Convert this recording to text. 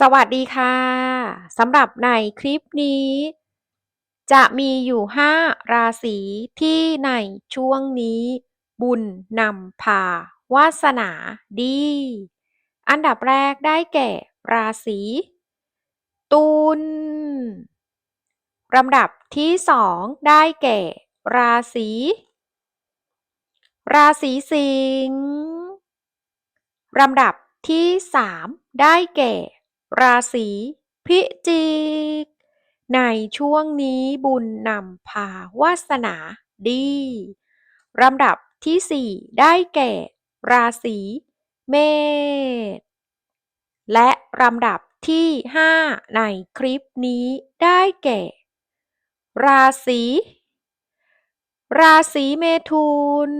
สวัสดีค่ะสำหรับในคลิปนี้ จะมีอยู่ 5 ราศีที่ในช่วงนี้ บุญนำพาวาสนาดี อันดับแรกได้แก่ราศีตุลลำดับที่สองได้แก่ ราศีราศีสิงห์ลำดับที่สามได้แก่ ราศีพิจิก ในช่วงนี้บุญนำพาวาสนาดีลำดับที่สี่ได้แก่ ราศีเมษและลำดับที่ห้าในคลิปนี้ได้แก่ ราศี ราศีเมถุน